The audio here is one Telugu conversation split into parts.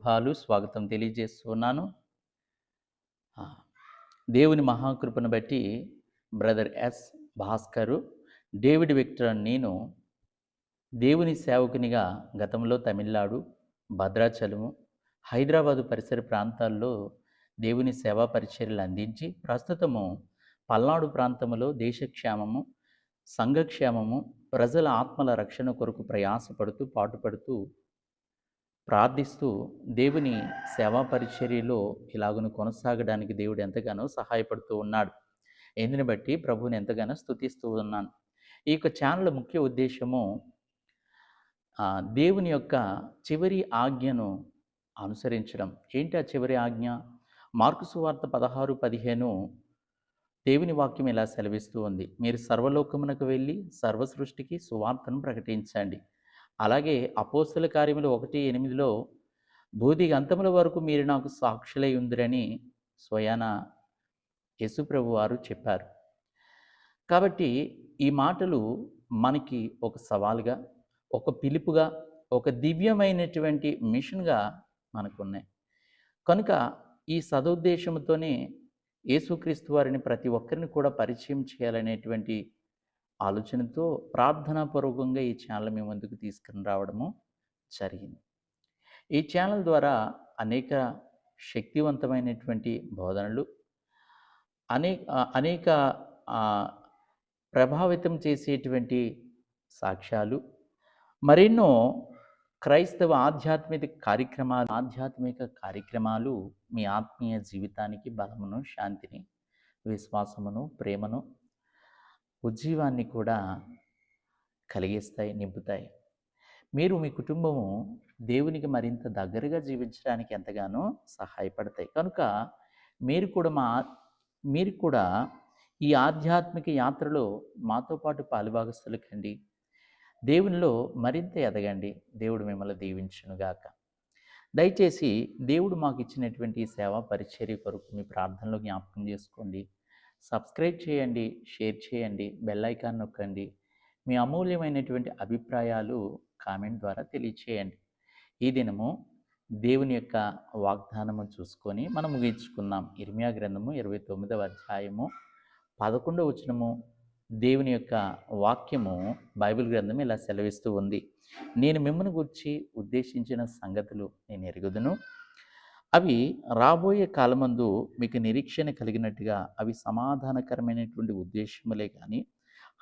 శుభాలు స్వాగతం తెలియజేస్తున్నాను. దేవుని మహాకృపను బట్టి brother S Bhaskar David Victor నేను దేవుని సేవకునిగా గతంలో తమిళనాడు భద్రాచలము హైదరాబాదు పరిసర ప్రాంతాల్లో దేవుని సేవా పరిచర్యలు అందించి ప్రస్తుతము పల్నాడు ప్రాంతంలో దేశక్షేమము సంఘక్షేమము ప్రజల ఆత్మల రక్షణ కొరకు ప్రయాసపడుతూ పాటుపడుతూ ప్రార్థిస్తూ దేవుని సేవా పరిచర్యలో ఇలాగును కొనసాగడానికి దేవుడు ఎంతగానో సహాయపడుతూ ఉన్నాడు. ఎందుని బట్టి ప్రభువుని ఎంతగానో స్థుతిస్తూ ఉన్నాను. ఈ యొక్క ఛానల్ ముఖ్య ఉద్దేశము దేవుని యొక్క చివరి ఆజ్ఞను అనుసరించడం. ఏంటి ఆ చివరి ఆజ్ఞ? మార్కు సువార్త పదహారు పదిహేను దేవుని వాక్యం ఇలా సెలవిస్తూ ఉంది. మీరు సర్వలోకమునకు వెళ్ళి సర్వ సృష్టికి సువార్తను ప్రకటించండి. అలాగే అపోస్తుల కార్యములు ఒకటి ఎనిమిదిలో బూది అంతముల వరకు మీరు నాకు సాక్షులై ఉందిరని స్వయాన యేసుప్రభు వారు చెప్పారు. కాబట్టి ఈ మాటలు మనకి ఒక సవాలుగా ఒక పిలుపుగా ఒక దివ్యమైనటువంటి మిషన్గా మనకున్నాయి. కనుక ఈ సదుద్దేశంతోనే యేసుక్రీస్తు వారిని ప్రతి ఒక్కరిని కూడా పరిచయం చేయాలనేటువంటి ఆలోచనతో ప్రార్థనాపూర్వకంగా ఈ ఛానల్ మీ ముందుకు తీసుకుని రావడము జరిగింది. ఈ ఛానల్ ద్వారా అనేక శక్తివంతమైనటువంటి బోధనలు అనేక అనేక ప్రభావితం చేసేటువంటి సాక్ష్యాలు మరెన్నో క్రైస్తవ ఆధ్యాత్మిక కార్యక్రమాలు ఆధ్యాత్మిక కార్యక్రమాలు మీ ఆత్మీయ జీవితానికి బలమును శాంతిని విశ్వాసమును ప్రేమను ఉజ్జీవాన్ని కూడా కలిగిస్తాయి నింపుతాయి. మీరు మీ కుటుంబము దేవునికి మరింత దగ్గరగా జీవించడానికి ఎంతగానో సహాయపడతాయి. కనుక మీరు కూడా మా మీరు కూడా ఈ ఆధ్యాత్మిక యాత్రలో మాతో పాటు పాలుభాగస్తులు కండి దేవునిలో మరింత ఎదగండి. దేవుడు మిమ్మల్ని దీవించునుగాక. దయచేసి దేవుడు మాకు ఇచ్చినటువంటి ఈ సేవా పరిచర్య కొరకు మీ ప్రార్థనలో జ్ఞాపకం చేసుకోండి. సబ్స్క్రైబ్ చేయండి షేర్ చేయండి బెల్ ఐకాన్ నొక్కండి. మీ అమూల్యమైనటువంటి అభిప్రాయాలు కామెంట్ ద్వారా తెలియచేయండి. ఈ దినము దేవుని యొక్క వాగ్దానము చూసుకొని మనం ముగించుకుందాం. ఇర్మియా గ్రంథము ఇరవై తొమ్మిదవ అధ్యాయము పదకొండవ వచనము దేవుని యొక్క వాక్యము బైబిల్ గ్రంథం ఇలా సెలవిస్తూ ఉంది. నేను మిమ్మల్ని గురించి ఉద్దేశించిన సంగతులు నేను ఎరుగుదును. అవి రాబోయే కాలమందు మీకు నిరీక్షణ కలిగినట్టుగా అవి సమాధానకరమైనటువంటి ఉద్దేశములే కానీ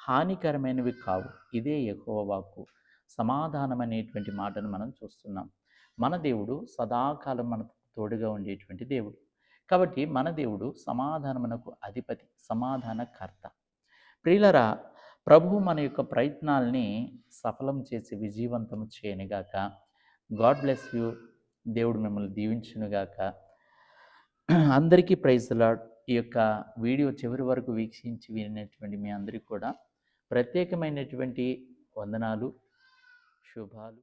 హానికరమైనవి కావు. ఇదే ఎక్కువ వాక్కు. సమాధానం అనేటువంటి మాటను మనం చూస్తున్నాం. మన దేవుడు సదాకాలం మనకు తోడుగా ఉండేటువంటి దేవుడు. కాబట్టి మన దేవుడు సమాధానమునకు అధిపతి సమాధానకర్త. ప్రియులరా ప్రభు మన యొక్క ప్రయత్నాల్ని సఫలం చేసి విజయవంతం చేయనుగాక. God bless you. దేవుడు మిమ్మల్ని దీవించునుగాక. అందరికీ ప్రైజ్ లాడ్ ఈ యొక్క వీడియో చివరి వరకు వీక్షించి వినటువంటి మీ అందరికీ కూడా ప్రత్యేకమైనటువంటి వందనాలు శుభాలు.